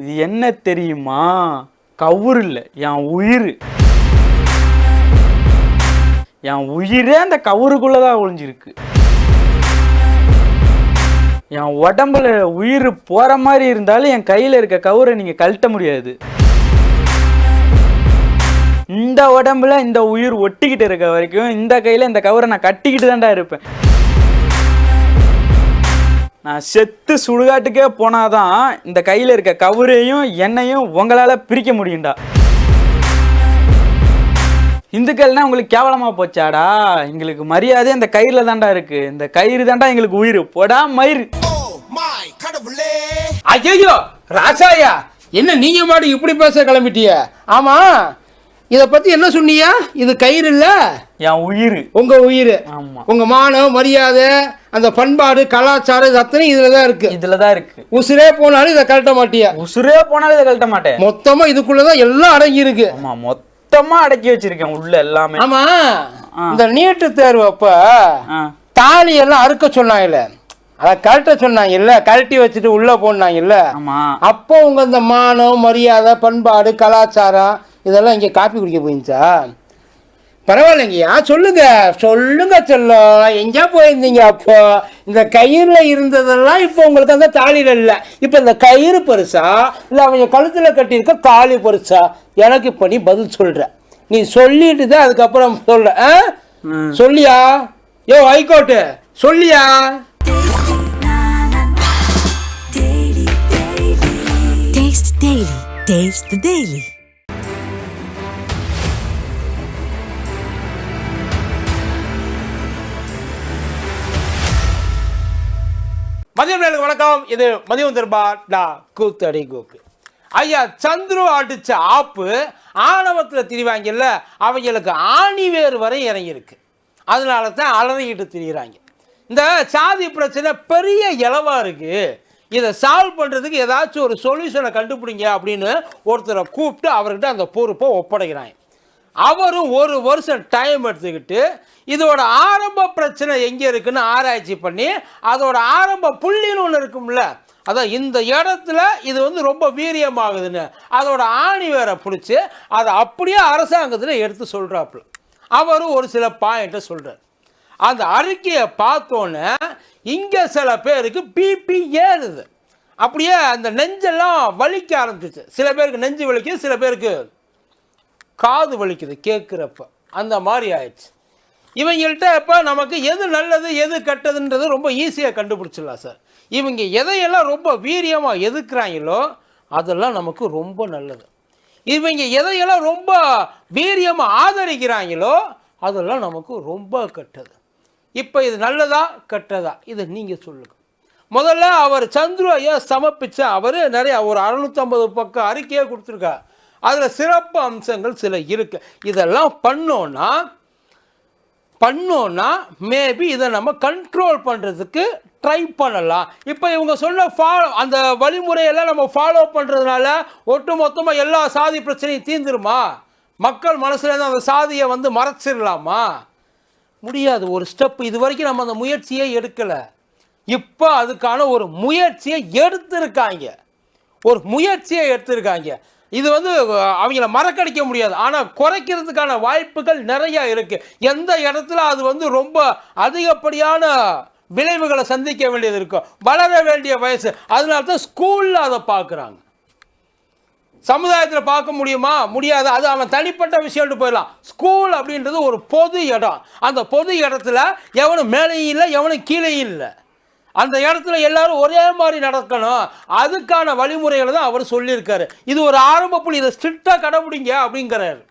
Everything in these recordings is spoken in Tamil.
இது என்ன தெரியுமா? கவுரு இல்லை என் உயிர். என் உயிரே அந்த கவுருக்குள்ள தான் ஒளிஞ்சிருக்கு. என் உடம்புல உயிர் போற மாதிரி இருந்தாலும் என் கையில இருக்க கவுரை நீங்க கழட்ட முடியாது. இந்த உடம்புல இந்த உயிர் ஒட்டிக்கிட்டு இருக்க வரைக்கும் இந்த கையில இந்த கவுரை நான் கட்டிக்கிட்டு தான்டா இருப்பேன். நான் செத்து சுடுகாட்டுக்கே போனாதான் இந்த கையில் இருக்க கவுரையும் எண்ணெயும் உங்களால் பிரிக்க முடியும்டா. இந்துக்கள்னா உங்களுக்கு கேவலமாக போச்சாடா? எங்களுக்கு மரியாதை இந்த கயிறுல தான்டா இருக்கு. இந்த கயிறு தான்டா எங்களுக்கு உயிர். போடா மயிறு. ஐயோ ராசாயா என்ன நீங்க மாடு இப்படி பேச கிளம்பிட்டிய? ஆமா இத பத்தி என்ன சொன்னீங்க இது கயிறு இல்ல? என் உயிர். உங்க உயிர். உங்க மானம் மரியாதை அந்த பண்பாடு கலாச்சாரம் இது அத்தனை இதுல தான் இருக்கு. இதுலதான் இருக்கு. உசுரே போனாலும் இதை கழட்ட மாட்டிய? உசுரே போனாலும் இதை கழட்ட மாட்டேன். மொத்தமா இதுக்குள்ளதான் எல்லாம் அடங்கி இருக்கு. ஆமா மொத்தமா அடக்கி வச்சிருக்கேன் உள்ள எல்லாமே. ஆமா. இந்த நீட்டு தேர்வு அப்ப. தாலி எல்லாம் அறுக்க சொன்னாங்கல்ல. அத கழட்ட சொன்னாங்கல்ல. கழட்டி வச்சுட்டு உள்ள போனாங்கல்ல. ஆமா. அப்போ உங்க இந்த மானம் மரியாதை பண்பாடு கலாச்சாரம் இதெல்லாம் இங்க காப்பி குடிக்க போயிருந்துச்சா? பரவாயில்லைங்கய்யா சொல்லுங்க சொல்லுங்க செல்லம் எங்க போயிருந்தீங்க அப்போ? இந்த கயிறுல இருந்ததெல்லாம் இப்போ உங்களுக்கு அந்த தாலியில இல்ல. இப்போ இந்த கயிறு பெருசா? இல்ல அவங்க கழுத்துல கட்டியிருக்க தாலி பெருசா? எனக்கு இப்போ நீ பதில் சொல்ற. நீ சொல்லிட்டு தான் அதுக்கப்புறம் சொல்ற. சொல்லியா? யோ ஹைகோர்ட்டு சொல்லியா? Taste the வணக்கம். இது மதியம் திரும்பா டா. கூத்தடி கோக்கு. ஐயா சந்துரு அடிச்ச ஆப்பு ஆணவத்தில் திரிவாங்கல்ல அவங்களுக்கு ஆணி வேறு வரை இறங்கியிருக்கு. அதனால தான் அலறிக்கிட்டு திரியிறாங்க. இந்த சாதி பிரச்சனை பெரிய இளவாக இருக்குது இதை சால்வ் பண்ணுறதுக்கு ஏதாச்சும் ஒரு சொல்யூஷனை கண்டுபிடிங்க அப்படின்னு ஒருத்தரை கூப்பிட்டு அவர்கிட்ட அந்த பொறுப்பை ஒப்படைக்கிறாங்க. அவரும் ஒரு வருஷம் டைம் எடுத்துக்கிட்டு இதோட ஆரம்ப பிரச்சனை எங்கே இருக்குன்னு ஆராய்ச்சி பண்ணி அதோட ஆரம்ப புள்ளின்னு ஒன்று இருக்கும்ல அதான் இந்த இடத்துல இது வந்து ரொம்ப வீரியமாகுதுன்னு அதோட ஆணி வேற பிடிச்சி அதை அப்படியே அரசாங்கத்தில் எடுத்து சொல்கிறாப்புல அவரும் ஒரு சில பாயிண்ட்டை சொல்கிறார் அந்த அறிக்கையை பார்த்தோன்னே இங்கே சில பேருக்கு பிபி ஏறுது. அப்படியே அந்த நெஞ்செல்லாம் வலிக்க ஆரம்பிச்சிச்சு. சில பேருக்கு நெஞ்சு வலிக்குது சில பேருக்கு காது வலிக்குது கேட்குறப்ப. அந்த மாதிரி ஆயிடுச்சு. இவங்கள்ட்ட இப்போ நமக்கு எது நல்லது எது கெட்டதுன்றது ரொம்ப ஈஸியாக கண்டுபிடிச்சிடலாம் சார் இவங்க எதையெல்லாம் ரொம்ப வீரியமாக எதுக்குறாங்களோ அதெல்லாம் நமக்கு ரொம்ப நல்லது. இவங்க எதையெல்லாம் ரொம்ப வீரியமாக ஆதரிக்கிறாங்களோ அதெல்லாம் நமக்கு ரொம்ப கெட்டது. இப்போ இது நல்லதா கெட்டதா? இதை நீங்கள் சொல்லுங்கள் முதல்ல அவர் சந்துரு ஐயா சமர்ப்பித்த அவர் நிறைய ஒரு அறுநூற்றம்பது பக்கம் அறிக்கையே கொடுத்துருக்கார். அதில் சிறப்பு அம்சங்கள் சில இருக்கு. இதெல்லாம் பண்ணோன்னா பண்ணோன்னா மேபி இதை நம்ம கண்ட்ரோல் பண்ணுறதுக்கு ட்ரை பண்ணலாம். இப்போ இவங்க சொன்ன ஃபாலோ அந்த வழிமுறையெல்லாம் நம்ம ஃபாலோ பண்ணுறதுனால ஒட்டு மொத்தமாக எல்லா சாதி பிரச்சனையும் தீந்துருமா? மக்கள் மனசுலேருந்து அந்த சாதியை வந்து மறைச்சிடலாமா? முடியாது. ஒரு ஸ்டெப் இது வரைக்கும் நம்ம அந்த முயற்சியே எடுக்கலை. இப்போ அதுக்கான ஒரு முயற்சியை எடுத்திருக்காங்க. ஒரு முயற்சியை எடுத்திருக்காங்க. இது வந்து அவங்கள மறக்கடிக்க முடியாது. ஆனால் குறைக்கிறதுக்கான வாய்ப்புகள் நிறைய இருக்கு. எந்த இடத்துல அது வந்து ரொம்ப அதிகப்படியான விளைவுகளை சந்திக்க வேண்டியது இருக்கும் வளர வேண்டிய வயசு அதனால தான் ஸ்கூலில் அதை பார்க்குறாங்க. சமுதாயத்தில் பார்க்க முடியுமா? முடியாது. அது அவன் தனிப்பட்ட விஷயம்னு போயிடலாம். ஸ்கூல் அப்படின்றது ஒரு பொது இடம். அந்த பொது இடத்துல எவனும் மேலேயும் இல்லை எவனும் கீழேயும் இல்லை. அந்த இடத்துல எல்லாரும் ஒரே மாதிரி நடக்கணும். அதுக்கான வழிமுறைகளை தான் அவர் சொல்லியிருக்காரு. இது ஒரு ஆரம்ப புள்ளி. இதை ஸ்ட்ரிக்டாக கடைபிடிங்க அப்படிங்கிறாரு.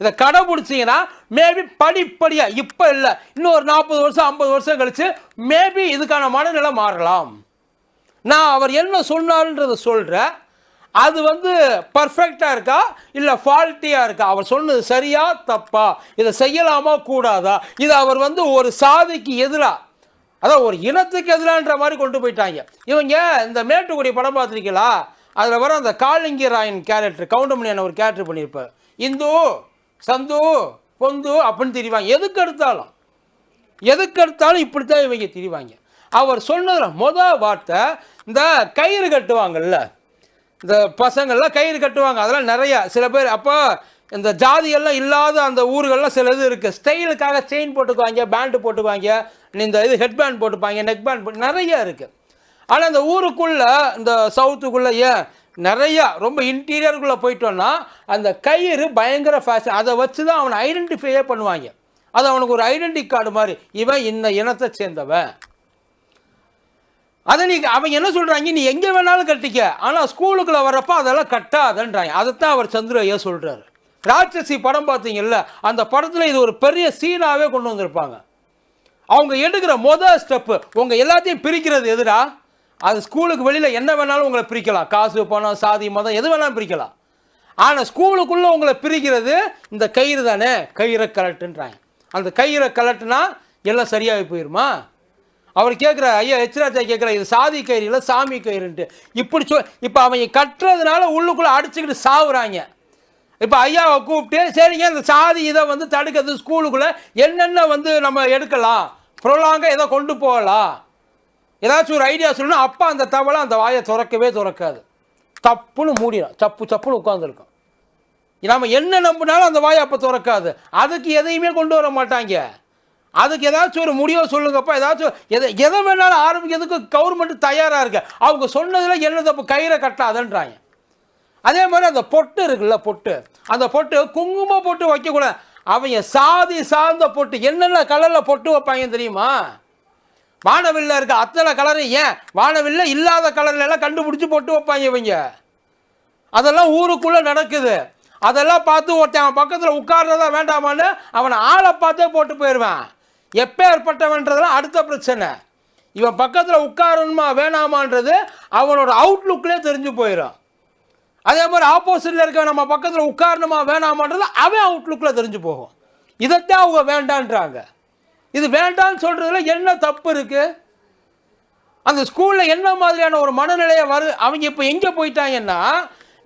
இதை கடைபிடிச்சிங்கன்னா மேபி படிப்படியாக இப்போ இல்லை இன்னும் ஒரு நாற்பது வருஷம் ஐம்பது வருஷம் கழித்து மேபி இதுக்கான மனநிலை மாறலாம். நான் அவர் என்ன சொன்னார்ன்றத சொல்கிறேன் அது வந்து பர்ஃபெக்டாக இருக்கா? இல்லை ஃபால்ட்டியாக இருக்கா? அவர் சொன்னது சரியா தப்பா? இதை செய்யலாமா கூடாதா? இது அவர் வந்து ஒரு சாதிக்கு எதிராக அதான் ஒரு இனத்துக்கு எதிரான்ற மாதிரி கொண்டு போயிட்டாங்க. இவங்க இந்த மேட்டுக்குடி படம் பார்த்துருக்கீங்களா? அதில் வர அந்த காலிங்கி ராயன் கேரக்டர் கவுண்டமணியான ஒரு கேரக்டர் பண்ணியிருப்பார். இந்து சந்து பொந்து அப்படின்னு தெரிவாங்க. எதுக்கு எடுத்தாலும் எதுக்கு எடுத்தாலும் இப்படி தான் இவங்க திரிவாங்க. அவர் சொன்னதில் மொதல் வார்த்தை இந்த கயிறு கட்டுவாங்கல்ல இந்த பசங்கள்லாம் கயிறு கட்டுவாங்க. அதெல்லாம் நிறையா சில பேர் அப்போ இந்த ஜாதியெல்லாம் இல்லாத அந்த ஊர்கள்லாம் சில இது இருக்குது ஸ்டைலுக்காக செயின் போட்டுக்குவாங்க பேண்டு போட்டுக்குவாங்க. இந்த இது ஹெட் பேண்ட் போட்டுப்பாங்க நெக் பேண்ட் போட்டு நிறைய இருக்குது ஆனால் இந்த ஊருக்குள்ளே இந்த சவுத்துக்குள்ளே ஏன் நிறையா ரொம்ப இன்டீரியருக்குள்ளே போயிட்டோன்னா அந்த கயிறு பயங்கர ஃபேஷன் அதை வச்சு தான் அவனை ஐடென்டிஃபையே பண்ணுவாங்க. அது அவனுக்கு ஒரு ஐடென்டி கார்டு மாதிரி இவன் இந்த இனத்தை சேர்ந்தவன். அதை நீ அவன் என்ன சொல்கிறாங்க நீ எங்கே வேணாலும் கட்டிக்க ஆனால் ஸ்கூலுக்குள்ளே வர்றப்ப அதெல்லாம் கட்டாதன்றாங்க. அதைத்தான் அவர் சந்திரையா சொல்கிறாரு ராட்சசி படம் பார்த்தீங்கல்ல அந்த படத்தில் இது ஒரு பெரிய சீனாகவே கொண்டு வந்திருப்பாங்க. அவங்க எடுக்கிற மொதல் ஸ்டெப்பு உங்கள் எல்லாத்தையும் பிரிக்கிறது எதுடா? அது ஸ்கூலுக்கு வெளியில் என்ன வேணாலும் உங்களை பிரிக்கலாம். காசு பணம் சாதி மதம் எது வேணாலும் பிரிக்கலாம். ஆனால் ஸ்கூலுக்குள்ளே உங்களை பிரிக்கிறது இந்த கயிறு தானே? கயிறை கலட்டுன்றாங்க அந்த கயிறை கலட்டுனா எல்லாம் சரியாகி போயிருமா? அவர் கேட்குற ஐயா ஹெச்ராஜா கேட்குற இது சாதி கயிறு இல்லை சாமி கயிறுன்ட்டு. இப்படி சொ இப்போ அவங்க கட்டுறதுனால உள்ளுக்குள்ளே அடிச்சுக்கிட்டு சாவுறாங்க. இப்போ ஐயாவை கூப்பிட்டு சரிங்க இந்த சாதி இதை வந்து தடுக்கிறது ஸ்கூலுக்குள்ளே என்னென்ன வந்து நம்ம எடுக்கலாம்? ப்ரொலாங்காக ஏதோ கொண்டு போகலாம் ஏதாச்சும் ஒரு ஐடியா சொல்லணும் அப்பா அந்த தவளை அந்த வாயை திறக்கவே திறக்காது. தப்புன்னு மூடிடும் சப்பு சப்புன்னு உட்காந்துருக்கும் நம்ம என்ன நம்பினாலும் அந்த வாயை அப்போ திறக்காது. அதுக்கு எதையுமே கொண்டு வர மாட்டாங்க. அதுக்கு ஏதாச்சும் ஒரு முடிவை சொல்லுங்கப்பா. ஏதாச்சும் எதை எதை வேணாலும் ஆரம்பிக்கிறதுக்கு கவர்மெண்ட் தயாராக இருக்கு. அவங்க சொன்னதில் என்ன தப்பு? கயிறை கட்டாதன்றாங்க. அதே மாதிரி அந்த பொட்டு இருக்குல்ல பொட்டு. அந்த பொட்டு குங்குமம் பொட்டு வைக்கக்கூடாது. அவங்க சாதி சார்ந்த பொட்டு என்னென்ன கலரில் பொட்டு வைப்பாங்க தெரியுமா? வானவில்ல இருக்க அத்தனை கலரும் ஏன்? வானவில்ல இல்லாத கலர்ல எல்லாம் கண்டுபிடிச்சி பொட்டு வைப்பாங்க இவங்க. அதெல்லாம் ஊருக்குள்ளே நடக்குது. அதெல்லாம் பார்த்து ஒருத்தன் அவன் பக்கத்தில் உட்கார்றதா வேண்டாமான்னு அவனை ஆளை பார்த்தே போட்டு போயிடுவேன். எப்பேற்பட்டவன்றதெல்லாம் அடுத்த பிரச்சனை. இவன் பக்கத்தில் உட்காரணுமா வேணாமான்றது அவனோட அவுட்லுக்லேயே தெரிஞ்சு போயிடும். அதே மாதிரி ஆப்போசிட்டில் இருக்க நம்ம பக்கத்தில் உட்காரணுமா வேணாமான்றது அவன் அவுட்லுக்கில் தெரிஞ்சு போகும். இதைத்தான் அவங்க வேண்டான்றாங்க. இது வேண்டான்னு சொல்கிறதுல என்ன தப்பு இருக்குது அந்த ஸ்கூலில் என்ன மாதிரியான ஒரு மனநிலையை வரு அவங்க இப்போ எங்கே போயிட்டாங்கன்னா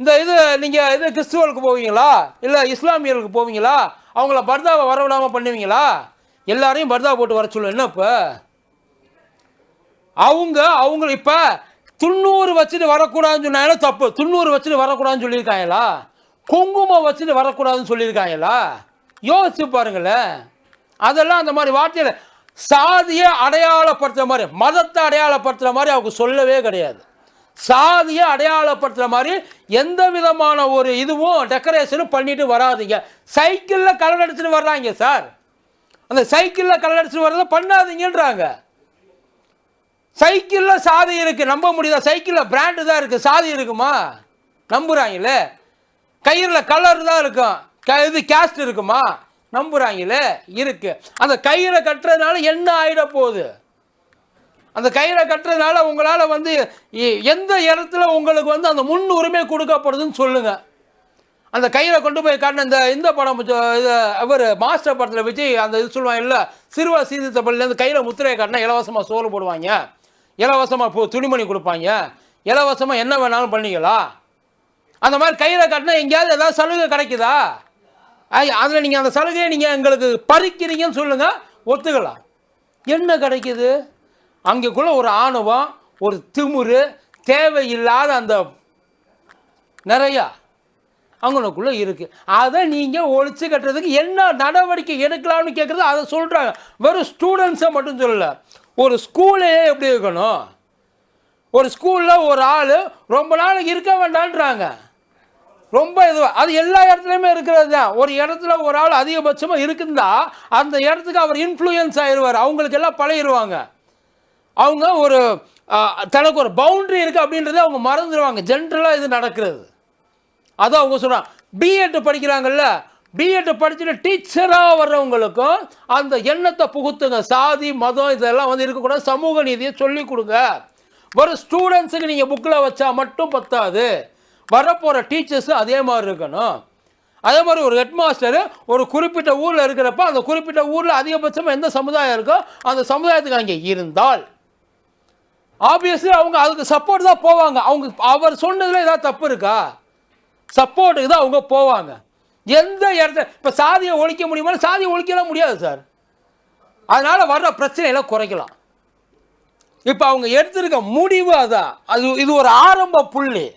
இந்த இது நீங்கள் இது கிறிஸ்துவலுக்கு போவீங்களா? இல்லை இஸ்லாமியர்களுக்கு போவீங்களா? அவங்கள பர்தாவை வரவிடாமல் பண்ணுவீங்களா? எல்லாரையும் பர்தா போட்டு வர சொல்லுவேன் என்ன இப்போ அவங்க அவங்க இப்போ துண்ணூறு வச்சுட்டு வரக்கூடாதுன்னு சொன்னாங்க தப்பு. துண்ணூறு வச்சுட்டு வரக்கூடாதுன்னு சொல்லியிருக்காங்களா குங்குமம் வச்சுட்டு வரக்கூடாதுன்னு சொல்லியிருக்காங்களா யோசிச்சு பாருங்களேன். அதெல்லாம் அந்த மாதிரி வார்த்தையில் சாதியை அடையாளப்படுத்துகிற மாதிரி மதத்தை அடையாளப்படுத்துகிற மாதிரி அவங்க சொல்லவே கிடையாது. சாதியை அடையாளப்படுத்துகிற மாதிரி எந்த விதமான ஒரு இதுவும் டெக்கரேஷனும் பண்ணிட்டு வராதீங்க. சைக்கிளில் கலர் அடிச்சுட்டு வர்றாங்க சார். அந்த சைக்கிளில் கலர் அடிச்சுட்டு வர்றதை பண்ணாதீங்கன்றாங்க. சைக்கிளில் சாதி இருக்குது நம்ப முடியுதா? சைக்கிளில் பிராண்டு தான் இருக்குது சாதி இருக்குமா? நம்புகிறாங்களே கயிறில் கலர் தான் இருக்கும். க இது கேஸ்ட் இருக்குமா? நம்புகிறாங்களே இருக்குது அந்த கயிறை கட்டுறதுனால என்ன ஆகிட போகுது? அந்த கயிறை கட்டுறதுனால உங்களால் வந்து எந்த இடத்துல உங்களுக்கு வந்து அந்த முன் உரிமை கொடுக்கப்படுதுன்னு சொல்லுங்கள் அந்த கயிறை கொண்டு போய் காட்டின இந்த இந்த படம் இது அவர் மாஸ்டர் படத்தில் விஜய் அந்த இது சொல்லுவாங்க இல்லை சிறுவா சீதித்த பள்ளியிலேருந்து கையில் முத்திரையை காட்டினா இலவசமாக சோறு போடுவாங்க. இலவசமாக போ துணிமணி கொடுப்பாங்க. இலவசமாக என்ன வேணாலும் பண்ணிக்கலாம் அந்த மாதிரி கையில் கட்டினா எங்கேயாவது ஏதாவது சலுகை கிடைக்குதா? அதில் நீங்கள் அந்த சலுகையை நீங்கள் எங்களுக்கு பறிக்கிறீங்கன்னு சொல்லுங்கள் ஒத்துக்கலாம். என்ன கிடைக்குது? அங்கேக்குள்ளே ஒரு ஆணவம் ஒரு திமுரு தேவையில்லாத அந்த நிறையா அவங்களுக்குள்ளே இருக்குது அதை நீங்கள் ஒழிச்சு கட்டுறதுக்கு என்ன நடவடிக்கை எடுக்கலாம்னு கேட்குறது அதை சொல்கிறாங்க வெறும் ஸ்டூடெண்ட்ஸை மட்டும் சொல்லலை. ஒரு ஸ்கூலே எப்படி இருக்கணும்? ஒரு ஸ்கூலில் ஒரு ஆள் ரொம்ப நாள் இருக்க வேண்டான்றாங்க. ரொம்ப இதுவாக அது எல்லா இடத்துலையுமே இருக்கிறது தான் ஒரு இடத்துல ஒரு ஆள் அதிகபட்சமாக இருக்குந்தா அந்த இடத்துக்கு அவர் இன்ஃப்ளூயன்ஸ் ஆயிடுவார் அவங்களுக்கு எல்லாம் பழகிடுவாங்க அவங்க ஒரு தனக்கு ஒரு பவுண்ட்ரி இருக்குது அப்படின்றத அவங்க மறந்துடுவாங்க ஜென்ரலாக இது நடக்கிறது. அதுதான் அவங்க சொல்கிறாங்க பிஎட் படிக்கிறாங்கல்ல பிஎட் படிச்சுட்டு டீச்சராக வர்றவங்களுக்கும் அந்த எண்ணத்தை புகுத்துங்க. சாதி மதம் இதெல்லாம் வந்து இருக்கக்கூடாது. சமூக நீதியை சொல்லிக் கொடுங்க. ஒரு ஸ்டூடெண்ட்ஸுக்கு நீங்கள் புக்கில் வச்சா மட்டும் பத்தாது. வரப்போகிற டீச்சர்ஸும் அதே மாதிரி இருக்கணும். அதே மாதிரி ஒரு ஹெட்மாஸ்டரு ஒரு குறிப்பிட்ட ஊரில் இருக்கிறப்ப அந்த குறிப்பிட்ட ஊரில் அதிகபட்சமாக எந்த சமுதாயம் இருக்கோ அந்த சமுதாயத்துக்கு அங்கே இருந்தால். ஆப்வியஸ்லி அவங்க அதுக்கு சப்போர்ட் தான் போவாங்க. அவங்க அவர் சொன்னதில் ஏதாவது தப்பு இருக்கா? சப்போர்ட்டுக்கு தான் அவங்க போவாங்க. எந்த இடத்துல இப்போ சாதியை ஒழிக்க முடியுமா சாதியை ஒழிக்கலாம் முடியாது சார் அதனால் வர்ற பிரச்சனைகளை குறைக்கலாம். இப்போ அவங்க எடுத்திருக்க முடிவு அதான் அது இது ஒரு ஆரம்ப புள்ளி.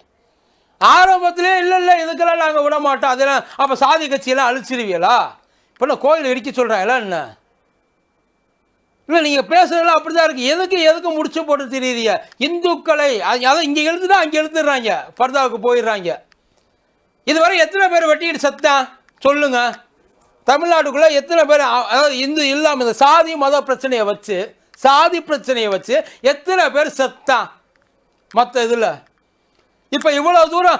ஆரம்பத்திலே இல்லை இல்லை இதுக்கெல்லாம் நாங்கள் விட மாட்டோம். அதெல்லாம் அப்போ சாதி கட்சியெல்லாம் அழிச்சிருவீங்களா? இப்போ நான் கோயில் இடிக்க சொல்கிறாங்களா என்ன? இல்லை நீங்கள் பேசுறதெல்லாம் அப்படி தான் இருக்குது எதுக்கு எதுக்கு முடிச்சு போட்டு தெரியுறீங்க? இந்துக்களை அது- அதான் இங்கே எழுதுனா அங்கே எழுதுறாங்க பர்தாவுக்கு போயிடுறாங்க. இதுவரை எத்தனை பேர் வெட்டிக்கிட்டு செத்தான் சொல்லுங்க. தமிழ்நாட்டுக்குள்ளே எத்தனை பேர் அதாவது இந்து இல்லாமல் இந்த சாதி மத பிரச்சனையை வச்சு சாதி பிரச்சனையை வச்சு எத்தனை பேர் செத்தான் மற்ற இதில். இப்போ இவ்வளோ தூரம்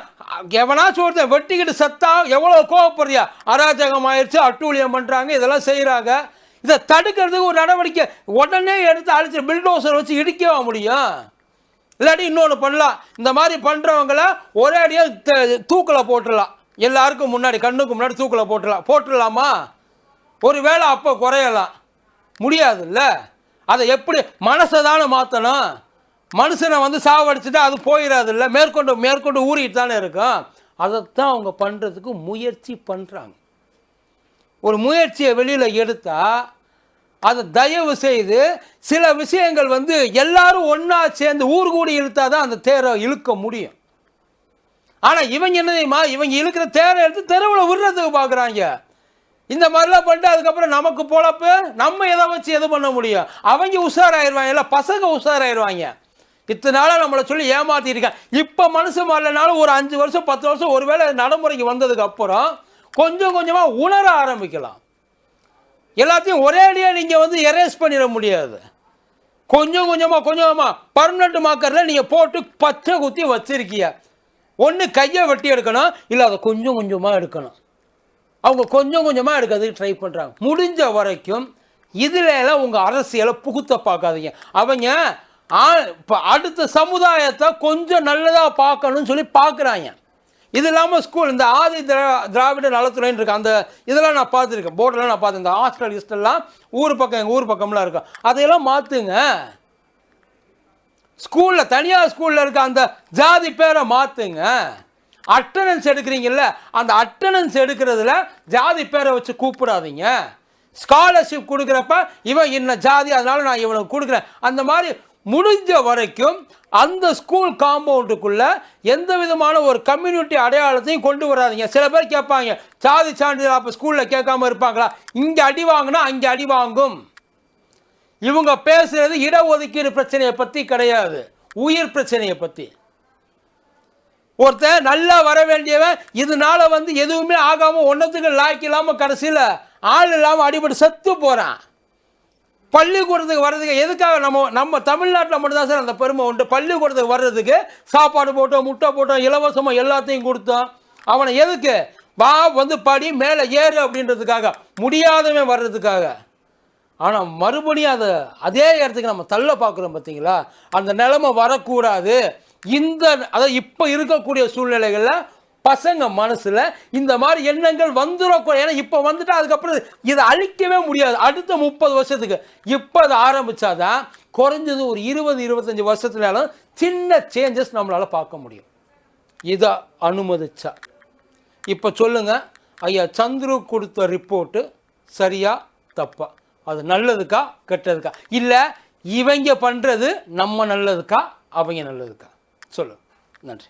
எவனாச்சும் ஒருத்தன் வெட்டிக்கிட்டு செத்தா எவ்வளோ கோவப்படுறியா? அராஜகம் ஆயிடுச்சு அட்டூழியம் பண்ணுறாங்க இதெல்லாம் செய்கிறாங்க இதை தடுக்கிறதுக்கு ஒரு நடவடிக்கை உடனே எடுத்து அழிச்சு பில்டோசர் வச்சு இடிக்கவா முடியும்? இல்லாட்டி இன்னொன்று பண்ணலாம். இந்த மாதிரி பண்ணுறவங்கள ஒரே அடியாக தூக்கில் போட்டுடலாம் எல்லாருக்கும் முன்னாடி கண்ணுக்கு முன்னாடி தூக்கில் போட்டுடலாம் போட்டுடலாமா ஒரு வேளை அப்போ குறையலாம். முடியாதுல்ல? அதை எப்படி மனசை தானே மாற்றணும் மனுஷனை வந்து சாவடிச்சுட்டு அது போயிடாதுல்ல மேற்கொண்டு மேற்கொண்டு ஊறிட்டு தானே இருக்கும். அதைத்தான் அவங்க பண்ணுறதுக்கு முயற்சி பண்ணுறாங்க ஒரு முயற்சியை வெளியில் எடுத்தால் அதை தயவு செய்து சில விஷயங்கள் வந்து எல்லாரும் ஒன்றா சேர்ந்து ஊர் கூடி இழுத்தா தான் அந்த தேரை இழுக்க முடியும். ஆனால் இவங்க என்ன தெரியுமா? இவங்க இழுக்கிற தேரை எடுத்து தெருவில் விடுறதுக்கு பார்க்குறாங்க இந்த மாதிரிலாம் பண்ணிட்டு அதுக்கப்புறம் நமக்கு பொழப்பு நம்ம எதை வச்சு எது பண்ண முடியும்? அவங்க உஷாராயிருவாங்க இல்லை பசங்க உஷாராயிருவாங்க. இத்தனை நாளாக நம்மளை சொல்லி ஏமாத்திருக்காங்க இப்போ மனசு மாறலனாலும் ஒரு அஞ்சு வருஷம் பத்து வருஷம் ஒருவேளை நடைமுறைக்கு வந்ததுக்கு அப்புறம் கொஞ்சம் கொஞ்சமாக உணர ஆரம்பிக்கலாம். எல்லாத்தையும் ஒரே அடியாக நீங்கள் வந்து எரேஸ் பண்ணிட முடியாது. கொஞ்சம் கொஞ்சமாக கொஞ்சம் கொஞ்சமாக பர்மனெண்ட் மாக்கரில் நீங்கள் போட்டு பச்சை குத்தி வச்சிருக்கீங்க. ஒன்று கையை வெட்டி எடுக்கணும் இல்லை அதை கொஞ்சம் கொஞ்சமாக எடுக்கணும். அவங்க கொஞ்சம் கொஞ்சமாக எடுக்கிறதுக்கு ட்ரை பண்ணுறாங்க முடிஞ்ச வரைக்கும் இதில் எல்லாம் உங்கள் அரசியலை புகுத்த பார்க்காதீங்க. அவங்க ஆ- அடுத்த சமுதாயத்தை கொஞ்சம் நல்லதாக பார்க்கணும்னு சொல்லி பார்க்குறாங்க. இது இல்லாமல் ஸ்கூல் இந்த ஆதி திரா திராவிட நலத்துறைன்னு இருக்கு. அந்த இதெல்லாம் நான் பார்த்துருக்கேன். போர்டெல்லாம் நான் பார்த்தேன் இந்த ஹாஸ்டல் ஹிஸ்டெல்லாம் ஊர் பக்கம் எங்கள் ஊர் பக்கம்லாம் இருக்கும் அதையெல்லாம் மாற்றுங்க ஸ்கூலில் தனியார் ஸ்கூலில் இருக்க அந்த ஜாதி பேரை மாற்றுங்க அட்டனன்ஸ் எடுக்கிறீங்கல்ல அந்த அட்டனன்ஸ் எடுக்கிறதுல ஜாதி பேரை வச்சு கூப்பிடாதீங்க. ஸ்காலர்ஷிப் கொடுக்குறப்ப இவன் இன்ன ஜாதி அதனால நான் இவனுக்கு கொடுக்குறேன். அந்த மாதிரி முடிஞ்ச வரைக்கும் அந்த ஸ்கூல் காம்பவுண்டுக்குள்ளே எந்த விதமான ஒரு கம்யூனிட்டி அடையாளத்தையும் கொண்டு வராதிங்க. சில பேர் கேட்பாங்க ஜாதி சான்றிதழ் அப்போ ஸ்கூலில் கேட்காம இருப்பாங்களா? இங்கே அடி வாங்கினா அங்கே அடி வாங்கும். இவங்க பேசுகிறது இடஒதுக்கீடு பிரச்சனையை பற்றி கிடையாது. உயிர் பிரச்சனையை பற்றி ஒருத்தன் நல்லா வர வேண்டியவன் இதனால வந்து எதுவுமே ஆகாமல் ஒன்றத்துக்கு லாய்க்கு இல்லாமல் கடைசியில் ஆள் இல்லாமல் அடிபட்டு செத்து போகிறான் பள்ளிக்கூடத்துக்கு வர்றதுக்கு எதுக்காக நம்ம நம்ம தமிழ்நாட்டில் மட்டும்தான் சார் அந்த பெருமை உண்டு. பள்ளிக்கூடத்துக்கு வர்றதுக்கு சாப்பாடு போட்டோம் முட்டை போட்டோம் இலவசமாக எல்லாத்தையும் கொடுத்தோம். அவனை எதுக்கு? வா வந்து படி மேலே ஏறு அப்படின்றதுக்காக. முடியாதவன் வர்றதுக்காக. ஆனால் மறுபடியும் அதை அதே இடத்துக்கு நம்ம தள்ள பார்க்குறோம் பார்த்தீங்களா? அந்த நிலைமை வரக்கூடாது. இந்த அதாவது இப்போ இருக்கக்கூடிய சூழ்நிலைகளில் பசங்க மனசில் இந்த மாதிரி எண்ணங்கள் வந்துடக்கூடாது ஏன்னா இப்போ வந்துட்டா அதுக்கப்புறம் இதை அழிக்கவே முடியாது. அடுத்த முப்பது வருஷத்துக்கு. இப்போ அதை ஆரம்பிச்சாதான் குறைஞ்சது ஒரு இருபது இருபத்தஞ்சி வருஷத்துலாலும் சின்ன சேஞ்சஸ் நம்மளால் பார்க்க முடியும். இதை அனுமதிச்சா. இப்போ சொல்லுங்கள் ஐயா சந்துரு கொடுத்த ரிப்போர்ட்டு சரியா தப்பா? அது நல்லதுக்கா கெட்டதுக்கா? இல்லை இவங்க பண்ணுறது நம்ம நல்லதுக்கா அவங்க நல்லதுக்கா? சொல்லு நன்றி.